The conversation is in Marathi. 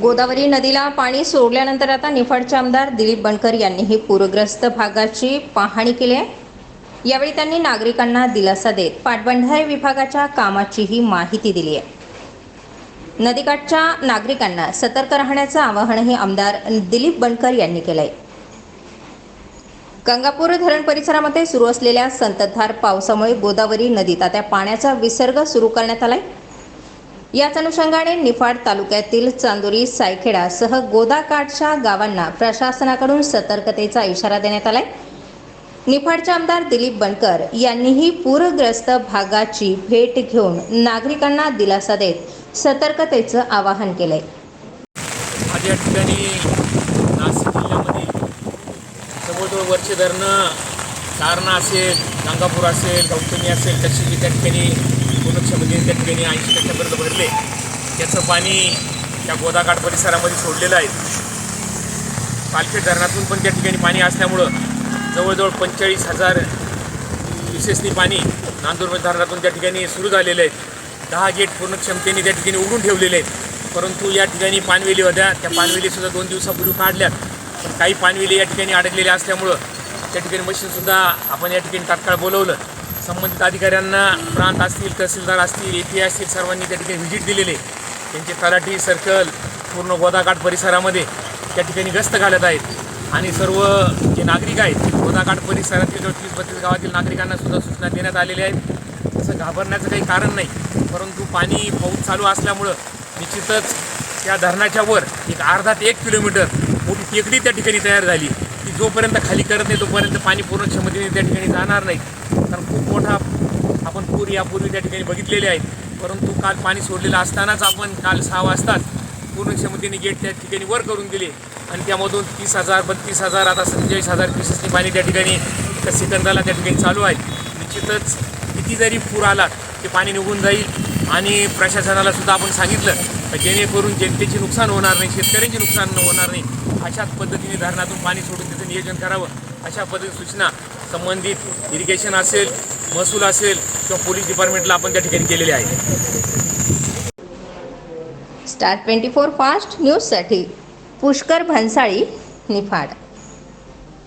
गोदावरी नदीला पाणी सोडल्यानंतर आता निफाडचे आमदार दिलीप बनकर यांनीही पूरग्रस्त भागाची पाहणी केली आहे. यावेळी त्यांनी नागरिकांना दिलासा देत पाटबंधारे विभागाच्या कामाचीही माहिती दिली आहे. नदीकाठच्या नागरिकांना सतर्क राहण्याचं आवाहनही आमदार दिलीप बनकर यांनी केलं आहे गंगापूर धरण परिसरामध्ये सुरू असलेल्या संततधार पावसामुळे गोदावरी नदीत आता पाण्याचा विसर्ग सुरू करण्यात आला आहे याच अनुषंगाने निफाड तालुक्यातील चांदोरी सायखेडासह गोदाकाठच्या गावांना प्रशासनाकडून सतर्कतेचा इशारा देण्यात आलाय. निफाडचे आमदार दिलीप बनकर यांनीही पूरग्रस्त भागाची भेट घेऊन नागरिकांना दिलासा देत सतर्कतेचं आवाहन केलंय. आज या ठिकाणी नाशिक जिल्ह्यामध्ये जवळजवळ वरचे धरणं तारणा असेल गंगापूर असेल गौतमी असेल तशी त्या ठिकाणी पूर्ण त्या ठिकाणी ऐंशी टक्क्यापर्यंत भरले. त्याचं पाणी त्या गोदाघाट परिसरामध्ये सोडलेलं आहे. पालखेड धरणातून पण त्या ठिकाणी पाणी असल्यामुळं जवळजवळ पंचेचाळीस हजार विशेषनी पाणी नांदूर धरणातून त्या ठिकाणी सुरू झालेले आहेत. दहा गेट पूर्ण क्षमतेने त्या ठिकाणी उघडून ठेवलेले आहेत. परंतु या ठिकाणी पानवेली होत्या. त्या पानवेलीसुद्धा दोन दिवसापूर्वी काढल्यात. पण काही पानवेली या ठिकाणी अडकलेल्या असल्यामुळं त्या ठिकाणी मशीनसुद्धा आपण या ठिकाणी तात्काळ बोलवलं. संबंधित अधिकाऱ्यांना प्रांत असतील तहसीलदार असतील ए पी असतील सर्वांनी त्या ठिकाणी व्हिजिट दिलेले. त्यांचे तलाठी सर्कल पूर्ण गोदाघाट परिसरामध्ये त्या ठिकाणी गस्त घालत आहेत. आणि सर्व जे नागरिक आहेत गोदाघाट परिसरातील जवळ तीस बत्तीस गावातील नागरिकांना सुद्धा सूचना देण्यात आलेल्या आहेत. तसं घाबरण्याचं काही कारण नाही. परंतु पाणी पाऊस चालू असल्यामुळं निश्चितच त्या धरणाच्या वर एक अर्धा ते एक किलोमीटर मोठी टेकडी त्या ठिकाणी तयार झाली. की जोपर्यंत खाली करत नाही तोपर्यंत पाणी पूर्ण क्षमतेने त्या ठिकाणी जाणार नाही. कारण खूप मोठा आपण पूर यापूर्वी त्या ठिकाणी बघितलेले आहेत. परंतु काल पाणी सोडलेलं असतानाच आपण काल सहा वाजताच पूर्ण क्षमतेने गेट त्या ठिकाणी वर करून दिले. आणि त्यामधून तीस हजार बत्तीस हजार आता सत्तेचाळीस हजार क्युसेसनी पाणी त्या ठिकाणी एका सेकंदाला त्या ठिकाणी चालू आहे. निश्चितच किती जरी पूर आला ते पाणी निघून जाईल आणि प्रशासनाला सुद्धा आपण सांगितलं जेणेकरून जनतेचे नुकसान होणार नाही शेतकऱ्यांचे नुकसान होणार नाही. अशाच पद्धतीने धरणातून पाणी सोडून त्याचं नियोजन करावं. अशा पद्धतीने सूचना संबंधित इरिगेशन असेल महसूल असेल किंवा पोलीस डिपार्टमेंटला आपण त्या ठिकाणी केलेले आहे. स्टार ट्वेंटी फोर फास्ट न्यूजसाठी पुष्कर भन्साळी निफाड.